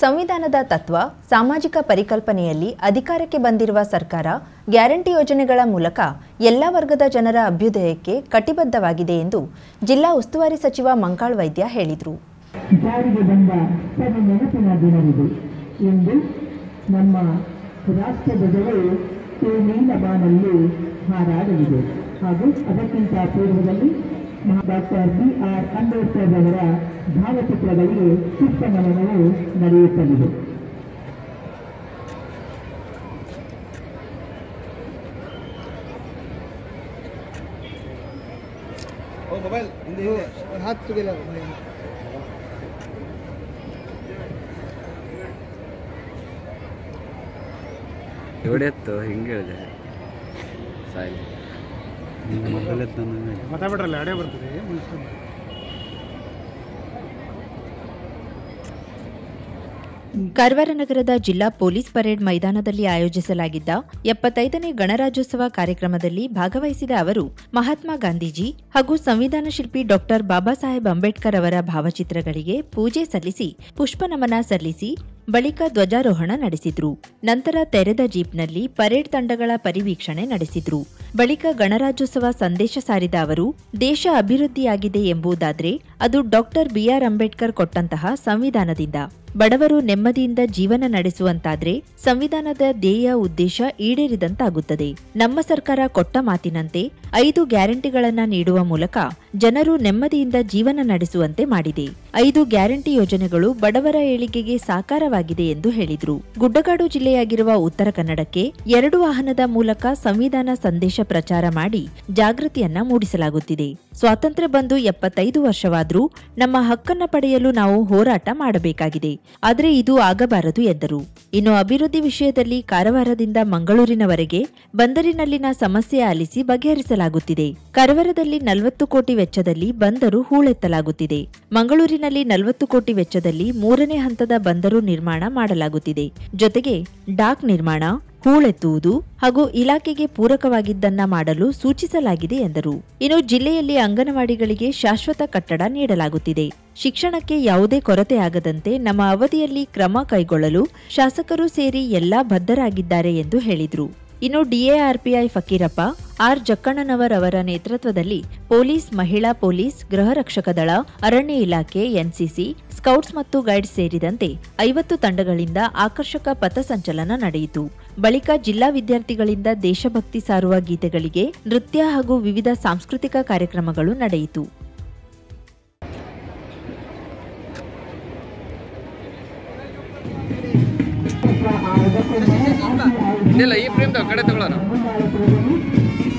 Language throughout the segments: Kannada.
ಸಂವಿಧಾನದ ತತ್ವ, ಸಾಮಾಜಿಕ ಪರಿಕಲ್ಪನೆಯಲ್ಲಿ ಅಧಿಕಾರಕ್ಕೆ ಬಂದಿರುವ ಸರ್ಕಾರ ಗ್ಯಾರಂಟಿ ಯೋಜನೆಗಳ ಮೂಲಕ ಎಲ್ಲ ವರ್ಗದ ಜನರ ಅಭ್ಯುದಯಕ್ಕೆ ಕಟಿಬದ್ಧವಾಗಿದೆ ಎಂದು ಜಿಲ್ಲಾ ಉಸ್ತುವಾರಿ ಸಚಿವ ಮಂಕಾಳ್ ವೈದ್ಯ ಹೇಳಿದರು. ನಮ್ಮ ಬಾನಲ್ಲಿ ಹಾರಾಡಲಿದೆ ಹಾಗೂ ಅದಕ್ಕಿಂತ ಪೂರ್ವದಲ್ಲಿ ಡಾಕ್ಟರ್ ಬಿ ಆರ್ ಅಂಬೇಡ್ಕರ್ ಅವರ ಭಾವಚಿತ್ರಗಳಿಗೆ ಪುಷ್ಪನಮನವು ನಡೆಯುತ್ತಲಿದೆ. ಹತ್ತು ಇವಡೆತ್ತು ಹಿಂಗೆ ಹೇಳಿದೆ. ಸಾಯಿಲ್. ಮಾತಾಡ್ಬಿಟ್ರಲ್ಲ ಅಡೆ ಬರ್ತದೆ ಕಾರವಾರ ನಗರದ ಜಿಲ್ಲಾ ಪೊಲೀಸ್ ಪರೇಡ್ ಮೈದಾನದಲ್ಲಿ ಆಯೋಜಿಸಲಾಗಿದ್ದ ಎಪ್ಪತ್ತೈದನೇ ಗಣರಾಜ್ಯೋತ್ಸವ ಕಾರ್ಯಕ್ರಮದಲ್ಲಿ ಭಾಗವಹಿಸಿದ ಅವರು ಮಹಾತ್ಮ ಗಾಂಧೀಜಿ ಹಾಗೂ ಸಂವಿಧಾನ ಶಿಲ್ಪಿ ಡಾಕ್ಟರ್ ಬಾಬಾ ಸಾಹೇಬ್ ಅಂಬೇಡ್ಕರ್ ಅವರ ಭಾವಚಿತ್ರಗಳಿಗೆ ಪೂಜೆ ಸಲ್ಲಿಸಿ ಪುಷ್ಪ ನಮನ ಸಲ್ಲಿಸಿ ಬಳಿಕ ಧ್ವಜಾರೋಹಣ ನಡೆಸಿದ್ರು. ನಂತರ ತೆರೆದ ಜೀಪ್ನಲ್ಲಿ ಪರೇಡ್ ತಂಡಗಳ ಪರಿವೀಕ್ಷಣೆ ನಡೆಸಿದ್ರು. ಬಳಿಕ ಗಣರಾಜ್ಯೋತ್ಸವ ಸಂದೇಶ ಸಾರಿದ ಅವರು, ದೇಶ ಅಭಿವೃದ್ಧಿಯಾಗಿದೆ ಎಂಬುದಾದ್ರೆ ಅದು ಡಾಕ್ಟರ್ ಬಿಆರ್ ಅಂಬೇಡ್ಕರ್ ಕೊಟ್ಟಂತಹ ಸಂವಿಧಾನದಿಂದ. ಬಡವರು ನೆಮ್ಮದಿಯಿಂದ ಜೀವನ ನಡೆಸುವಂತಾದ್ರೆ ಸಂವಿಧಾನದ ಧ್ಯೇಯ ಉದ್ದೇಶ ಈಡೇರಿದಂತಾಗುತ್ತದೆ. ನಮ್ಮ ಸರ್ಕಾರ ಕೊಟ್ಟ ಮಾತಿನಂತೆ ಐದು ಗ್ಯಾರಂಟಿಗಳನ್ನ ನೀಡುವ ಮೂಲಕ ಜನರು ನೆಮ್ಮದಿಯಿಂದ ಜೀವನ ನಡೆಸುವಂತೆ ಮಾಡಿದೆ. ಐದು ಗ್ಯಾರಂಟಿ ಯೋಜನೆಗಳು ಬಡವರ ಏಳಿಗೆಗೆ ಸಾಕಾರವಾಗಿದೆ ಎಂದು ಹೇಳಿದರು. ಗುಡ್ಡಗಾಡು ಜಿಲ್ಲೆಯಾಗಿರುವ ಉತ್ತರ ಕನ್ನಡಕ್ಕೆ ಎರಡು ವಾಹನದ ಮೂಲಕ ಸಂವಿಧಾನ ಸಂದೇಶ ಪ್ರಚಾರ ಮಾಡಿ ಜಾಗೃತಿಯನ್ನ ಮೂಡಿಸಲಾಗುತ್ತಿದೆ. ಸ್ವಾತಂತ್ರ್ಯ ಬಂದು ಎಪ್ಪತ್ತೈದು ವರ್ಷವಾದರೂ ನಮ್ಮ ಹಕ್ಕನ್ನ ಪಡೆಯಲು ನಾವು ಹೋರಾಟ ಮಾಡಬೇಕಾಗಿದೆ. ಆದರೆ ಇದು ಆಗಬಾರದು ಎಂದರು. ಇನ್ನು ಅಭಿವೃದ್ಧಿ ವಿಷಯದಲ್ಲಿ ಕಾರವಾರದಿಂದ ಮಂಗಳೂರಿನವರೆಗೆ ಬಂದರಿನಲ್ಲಿನ ಸಮಸ್ಯೆ ಆಲಿಸಿ ಬಗೆಹರಿಸಲಾಗುತ್ತಿದೆ. ಕಾರವಾರದಲ್ಲಿ ನಲವತ್ತು ಕೋಟಿ ವೆಚ್ಚದಲ್ಲಿ ಬಂದರು ಹೂಳೆತ್ತಲಾಗುತ್ತಿದೆ. ಮಂಗಳೂರಿನಲ್ಲಿ ನಲವತ್ತು ಕೋಟಿ ವೆಚ್ಚದಲ್ಲಿ ಮೂರನೇ ಹಂತದ ಬಂದರು ನಿರ್ಮಾಣ ಮಾಡಲಾಗುತ್ತಿದೆ. ಜೊತೆಗೆ ಡಾಕ್ ನಿರ್ಮಾಣ, ಹೂಳೆತ್ತುವುದು ಹಾಗೂ ಇಲಾಖೆಗೆ ಪೂರಕವಾಗಿದ್ದನ್ನ ಮಾಡಲು ಸೂಚಿಸಲಾಗಿದೆ ಎಂದರು. ಇನ್ನು ಜಿಲ್ಲೆಯಲ್ಲಿ ಅಂಗನವಾಡಿಗಳಿಗೆ ಶಾಶ್ವತ ಕಟ್ಟಡ ನೀಡಲಾಗುತ್ತಿದೆ. ಶಿಕ್ಷಣಕ್ಕೆ ಯಾವುದೇ ಕೊರತೆ ಆಗದಂತೆ ನಮ್ಮ ಅವಧಿಯಲ್ಲಿ ಕ್ರಮ ಕೈಗೊಳ್ಳಲು ಶಾಸಕರು ಸೇರಿ ಎಲ್ಲಾ ಬದ್ಧರಾಗಿದ್ದಾರೆ ಎಂದು ಹೇಳಿದರು. ಇನ್ನು ಡಿಎಆರ್ಪಿಐ ಫಕೀರಪ್ಪ ಆರ್ ಜಕ್ಕಣ್ಣನವರ್ ಅವರ ನೇತೃತ್ವದಲ್ಲಿ ಪೊಲೀಸ್, ಮಹಿಳಾ ಪೊಲೀಸ್, ಗೃಹ ರಕ್ಷಕ ದಳ, ಅರಣ್ಯ ಇಲಾಖೆ, ಎನ್ಸಿಸಿ, ಸ್ಕೌಟ್ಸ್ ಮತ್ತು ಗೈಡ್ಸ್ ಸೇರಿದಂತೆ ಐವತ್ತು ತಂಡಗಳಿಂದ ಆಕರ್ಷಕ ಪಥಸಂಚಲನ ನಡೆಯಿತು. ಬಳಿಕ ಜಿಲ್ಲಾ ವಿದ್ಯಾರ್ಥಿಗಳಿಂದ ದೇಶಭಕ್ತಿ ಸಾರುವ ಗೀತೆಗಳಿಗೆ ನೃತ್ಯ ಹಾಗೂ ವಿವಿಧ ಸಾಂಸ್ಕೃತಿಕ ಕಾರ್ಯಕ್ರಮಗಳು ನಡೆಯಿತು. ಇಲ್ಲ, ಈ ಪ್ರೇಮ್ ಕಡೆ ತಗೊಳ್ಳೋಣ.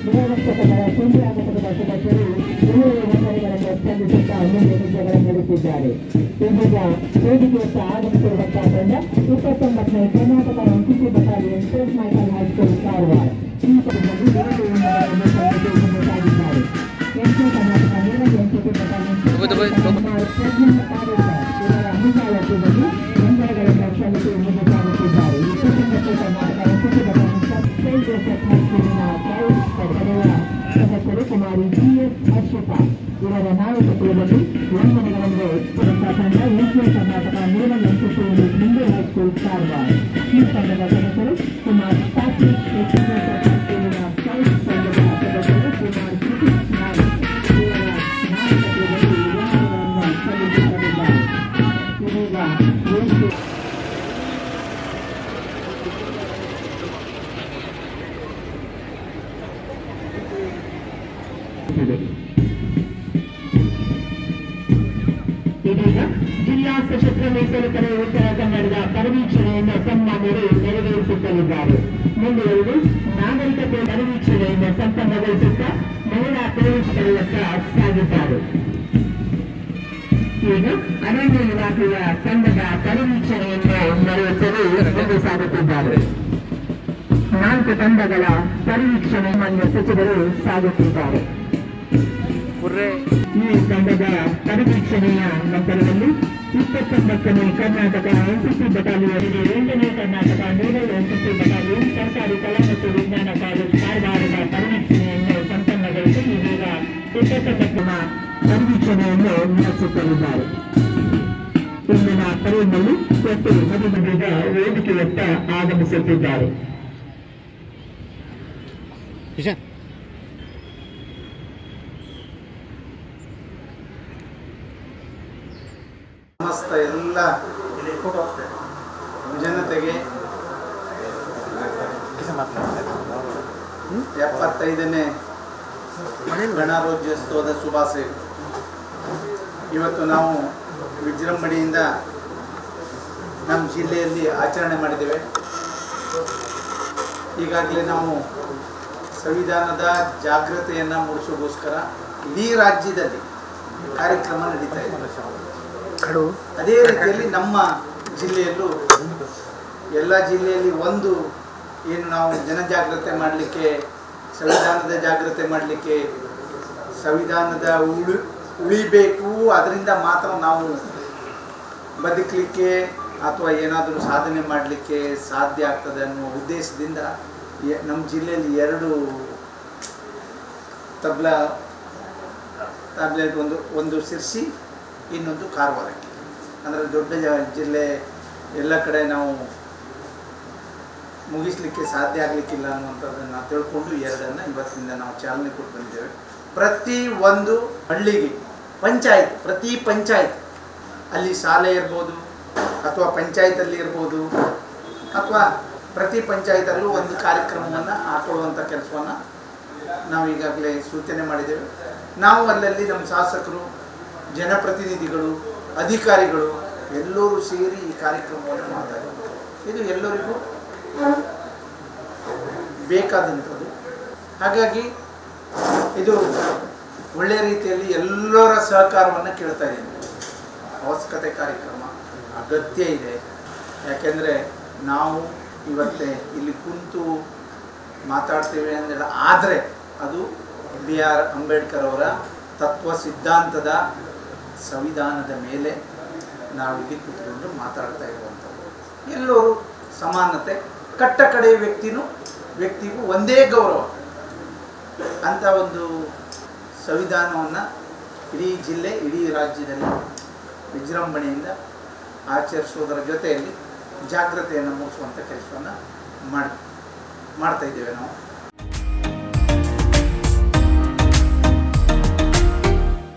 ಕೇಂದ್ರ ಘಟಕದ ಸದಸ್ಯರು ಎರಡು ವಂದನೆಗಳನ್ನು ಸಲ್ಲಿಸುತ್ತಾ ಮುಂದೆ ನಡೆಸಿದ್ದಾರೆ ಇದೀಗ ವೇದಿಕೆಯತ್ತ ಆಗಮಿಸಿರುವಂತಹ ತಂಡ ಇಪ್ಪತ್ತೊಂಬತ್ತನೇ Karnataka NCC battalion Saint Michael high school Karwar చేయబట్టి ఊరికొనగలంలో ప్రకాశంగా ఊరికి కర్ణాటక మూలం ఎంచుకోవడానికి ముందే హై స్కూల్ కార్వార్ ಜಿಲ್ಲಾ ಸಶಸ್ತ್ರ ಮೀಸಲು ಪಡೆ ಉತ್ತರ ಕನ್ನಡದ ಪರಿವೀಕ್ಷಣೆಯನ್ನು ಸನ್ಮಾನ್ಯರು ನೆರವೇರಿಸುತ್ತಲಿದ್ದಾರೆ. ಮುಂದುವರೆದು ನಾಗರಿಕತೆ ಪರಿವೀಕ್ಷಣೆಯನ್ನು ಸಂಪನ್ನಗೊಳಿಸುತ್ತಾ ಮಹಿಳಾ ಪೊಲೀಸ್ ಸಾಗಿದ್ದಾರೆ. ಸಾಗಿದ್ದಾರೆ ಅರಣ್ಯ ಇಲಾಖೆಯ ತಂಡದ ಪರಿವೀಕ್ಷಣೆಯನ್ನು ನಡೆಸಲು ಮುಂದೆ ಸಾಗುತ್ತಿದ್ದಾರೆ. ನಾಲ್ಕು ತಂಡಗಳ ಪರಿವೀಕ್ಷಣೆ ಮಾನ್ಯ ಸಚಿವರು ಸಾಗುತ್ತಿದ್ದಾರೆ. ಪುರ್ರೆ ಈ ತಂಡದ ಪರಿವೀಕ್ಷಣೆಯ ನಂತರದಲ್ಲಿ ಇಪ್ಪತ್ತೊಂಬತ್ತನೇ ಕರ್ನಾಟಕ ಎನ್ಸಿಸಿ ಬಟಾಲಿಯನ್ಗೆ ಎಂಟನೇ ಕರ್ನಾಟಕ ನೋಡಲ್ ಎನ್ಸಿಸಿ ಬಟಾಲಿಯನ್ ಸರ್ಕಾರಿ ಕಲಾ ಮತ್ತು ವಿಜ್ಞಾನ ಕಾಲೇಜು ಕಾರವಾರದ ಪರಿವೀಕ್ಷಣೆಯನ್ನು ಸಂಪನ್ನಗೊಳಿಸಿ ಇದೀಗ ಇಪ್ಪತ್ತೊಂಬತ್ತನ ಪರಿವೀಕ್ಷಣೆಯನ್ನು ನಡೆಸುತ್ತಲಿದ್ದಾರೆ. ಇಂದಿನ ಪರೇಡ್ನಲ್ಲಿ ಒಟ್ಟು ಮದುಮಗದ ವೇದಿಕೆಯತ್ತ ಆಗಮಿಸುತ್ತಿದ್ದಾರೆ. ಕಿಶನ್ ಸಮಸ್ತ ಎಲ್ಲ ಜನತೆಗೆ ಎಪ್ಪತ್ತೈದನೇ ಗಣರಾಜ್ಯೋತ್ಸವದ ಶುಭಾಶಯ. ಇವತ್ತು ನಾವು ವಿಜೃಂಭಣೆಯಿಂದ ನಮ್ಮ ಜಿಲ್ಲೆಯಲ್ಲಿ ಆಚರಣೆ ಮಾಡಿದ್ದೇವೆ. ಈಗಾಗಲೇ ನಾವು ಸಂವಿಧಾನದ ಜಾಗೃತೆಯನ್ನು ಮೂಡಿಸೋಗೋಸ್ಕರ ಇಡೀ ರಾಜ್ಯದಲ್ಲಿ ಕಾರ್ಯಕ್ರಮ ನಡೀತಾ ಇದೆ. ಅದೇ ರೀತಿಯಲ್ಲಿ ನಮ್ಮ ಜಿಲ್ಲೆಯಲ್ಲೂ ಎಲ್ಲ ಜಿಲ್ಲೆಯಲ್ಲಿ ಒಂದು ಏನು ನಾವು ಜನಜಾಗ್ರತೆ ಮಾಡಲಿಕ್ಕೆ, ಸಂವಿಧಾನದ ಜಾಗ್ರತೆ ಮಾಡಲಿಕ್ಕೆ ಸಂವಿಧಾನದ ಉಳಿ, ಉಳಿಬೇಕು. ಅದರಿಂದ ಮಾತ್ರ ನಾವು ಬದುಕಲಿಕ್ಕೆ ಅಥವಾ ಏನಾದರೂ ಸಾಧನೆ ಮಾಡಲಿಕ್ಕೆ ಸಾಧ್ಯ ಆಗ್ತದೆ ಅನ್ನೋ ಉದ್ದೇಶದಿಂದ ನಮ್ಮ ಜಿಲ್ಲೆಯಲ್ಲಿ ಎರಡು ತಬ್ಲಾ ಟ್ಯಾಬ್ಲೆಟ್ ಒಂದು ಒಂದು ಸಿರ್ಸಿ ಇನ್ನೊಂದು ಕಾರವಾರ ಅಂದರೆ ದೊಡ್ಡ ಜಿಲ್ಲೆ ಎಲ್ಲ ಕಡೆ ನಾವು ಮುಗಿಸ್ಲಿಕ್ಕೆ ಸಾಧ್ಯ ಆಗಲಿಕ್ಕಿಲ್ಲ ಅನ್ನುವಂಥದ್ದನ್ನು ತಿಳ್ಕೊಂಡು ಎರಡನ್ನು ಇವತ್ತಿನಿಂದ ನಾವು ಚಾಲನೆ ಕೊಟ್ಟು ಬಂದಿದ್ದೇವೆ. ಪ್ರತಿ ಒಂದು ಹಳ್ಳಿಗೆ, ಪಂಚಾಯತ್, ಪ್ರತಿ ಪಂಚಾಯತ್, ಅಲ್ಲಿ ಶಾಲೆ ಇರ್ಬೋದು, ಅಥವಾ ಪಂಚಾಯತಲ್ಲಿ ಇರ್ಬೋದು, ಅಥವಾ ಪ್ರತಿ ಪಂಚಾಯತಲ್ಲೂ ಒಂದು ಕಾರ್ಯಕ್ರಮವನ್ನು ಹಾಕೊಳ್ಳುವಂಥ ಕೆಲಸವನ್ನು ನಾವು ಈಗಾಗಲೇ ಸೂಚನೆ ಮಾಡಿದ್ದೇವೆ. ನಾವು ಅಲ್ಲಲ್ಲಿ ನಮ್ಮ ಶಾಸಕರು ಜನಪ್ರತಿನಿಧಿಗಳು, ಅಧಿಕಾರಿಗಳು ಎಲ್ಲರೂ ಸೇರಿ ಈ ಕಾರ್ಯಕ್ರಮವನ್ನು ಮಾಡ್ತಾರೆ ಇದು ಎಲ್ಲರಿಗೂ ಬೇಕಾದಂಥದ್ದು. ಹಾಗಾಗಿ ಇದು ಒಳ್ಳೆಯ ರೀತಿಯಲ್ಲಿ ಎಲ್ಲರ ಸಹಕಾರವನ್ನು ಕೇಳ್ತಾ ಇದ್ದೀನಿ ಅವಶ್ಯಕತೆ ಕಾರ್ಯಕ್ರಮ ಅಗತ್ಯ ಇದೆ. ಯಾಕೆಂದರೆ ನಾವು ಇವತ್ತೇ ಇಲ್ಲಿ ಕುಂತು ಮಾತಾಡ್ತೇವೆ ಅಂದೆಲ್ಲ ಆದರೆ ಅದು ಬಿ ಆರ್ ಅಂಬೇಡ್ಕರ್ ಅವರ ತತ್ವ ಸಿದ್ಧಾಂತದ ಸಂವಿಧಾನದ ಮೇಲೆ ನಾವು ಇಲ್ಲಿ ಕೂತ್ಕೊಂಡು ಮಾತಾಡ್ತಾ ಇರುವಂಥದ್ದು ಎಲ್ಲರೂ ಸಮಾನತೆ, ಕಟ್ಟ ಕಡೆಯ ವ್ಯಕ್ತಿನೂ ವ್ಯಕ್ತಿಗೂ ಒಂದೇ ಗೌರವ. ಅಂತ ಒಂದು ಸಂವಿಧಾನವನ್ನು ಇಡೀ ಜಿಲ್ಲೆ, ಇಡೀ ರಾಜ್ಯದಲ್ಲಿ ವಿಜೃಂಭಣೆಯಿಂದ ಆಚರಿಸುವುದರ ಜೊತೆಯಲ್ಲಿ ಜಾಗ್ರತೆಯನ್ನು ಮೂಡಿಸುವಂಥ ಕೆಲಸವನ್ನು ಮಾಡಿ, ಮಾಡ್ತಾ ಇದ್ದೇವೆ ನಾವು.